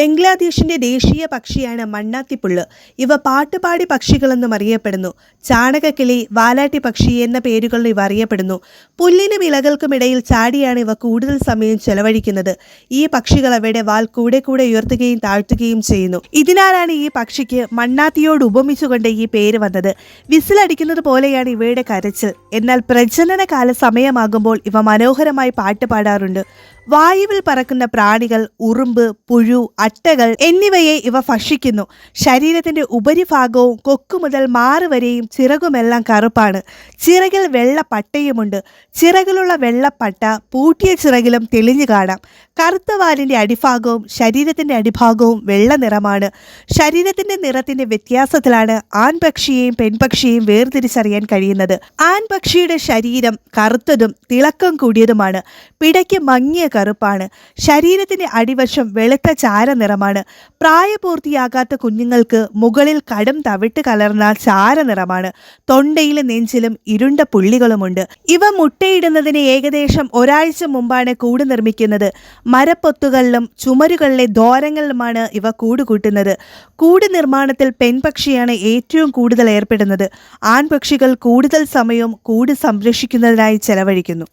ബംഗ്ലാദേശിന്റെ ദേശീയ പക്ഷിയാണ് മണ്ണാത്തിപ്പുള്ള്. ഇവ പാട്ടുപാടി പക്ഷികളെന്നും അറിയപ്പെടുന്നു. ചാണകക്കിളി വാലാട്ടി പക്ഷി എന്ന പേരുകളിൽ ഇവ അറിയപ്പെടുന്നു. പുല്ലിനും ഇലകൾക്കുമിടയിൽ ചാടിയാണ് ഇവ കൂടുതൽ സമയം ചെലവഴിക്കുന്നത്. ഈ പക്ഷികൾ അവയുടെ വാൽ കൂടെ കൂടെ ഉയർത്തുകയും താഴ്ത്തുകയും ചെയ്യുന്നു. ഇതിനാലാണ് ഈ പക്ഷിക്ക് മണ്ണാത്തിയോട് ഉപമിച്ചുകൊണ്ട് ഈ പേര് വന്നത്. വിസിലടിക്കുന്നത് പോലെയാണ് ഇവയുടെ കരച്ചിൽ. എന്നാൽ പ്രജനന കാല സമയമാകുമ്പോൾ ഇവ മനോഹരമായി പാട്ട് പാടാറുണ്ട് വായുവിൽ പറക്കുന്ന പ്രാണികൾ ഉറുമ്പ് പുഴു അട്ടകൾ എന്നിവയെ ഇവ ഭക്ഷിക്കുന്നു. ശരീരത്തിന്റെ ഉപരിഭാഗവും കൊക്കു മുതൽ മാറു വരെയും ചിറകുമെല്ലാം കറുപ്പാണ്. ചിറകിൽ വെള്ള പട്ടയുമുണ്ട് ചിറകിലുള്ള വെള്ളപ്പട്ട പൂട്ടിയ ചിറകിലും തെളിഞ്ഞു കാണാം. കറുത്ത വാലിന്റെ അടിഭാഗവും ശരീരത്തിന്റെ അടിഭാഗവും വെള്ള നിറമാണ് ശരീരത്തിന്റെ നിറത്തിന്റെ വ്യത്യാസത്തിലാണ് ആൺപക്ഷിയെയും പെൺപക്ഷിയെയും വേർതിരിച്ചറിയാൻ കഴിയുന്നത്. ആൺപക്ഷിയുടെ ശരീരം കറുത്തതും തിളക്കം കൂടിയതുമാണ്. പിടയ്ക്ക് മങ്ങിയ കറുപ്പാണ്. ശരീരത്തിന്റെ അടിവശം വെളുത്ത ചാര നിറമാണ്. പ്രായപൂർത്തിയാകാത്ത കുഞ്ഞുങ്ങൾക്ക് മുകളിൽ കടും തവിട്ട് കലർന്ന ചാര നിറമാണ്. തൊണ്ടയിലും നെഞ്ചിലും ഇരുണ്ട പുള്ളികളുമുണ്ട്. ഇവ മുട്ടയിടുന്നതിന് ഏകദേശം ഒരാഴ്ച മുമ്പാണ് കൂട് നിർമ്മിക്കുന്നത്. മരപ്പൊത്തുകളിലും ചുമരുകളിലെ ദ്വാരങ്ങളിലുമാണ് ഇവ കൂട് കൂട്ടുന്നത്. കൂട് നിർമ്മാണത്തിൽ പെൺപക്ഷിയാണ് ഏറ്റവും കൂടുതൽ ഏർപ്പെടുന്നത്. ആൺപക്ഷികൾ കൂടുതൽ സമയവും കൂട് സംരക്ഷിക്കുന്നതിനായി ചെലവഴിക്കുന്നു.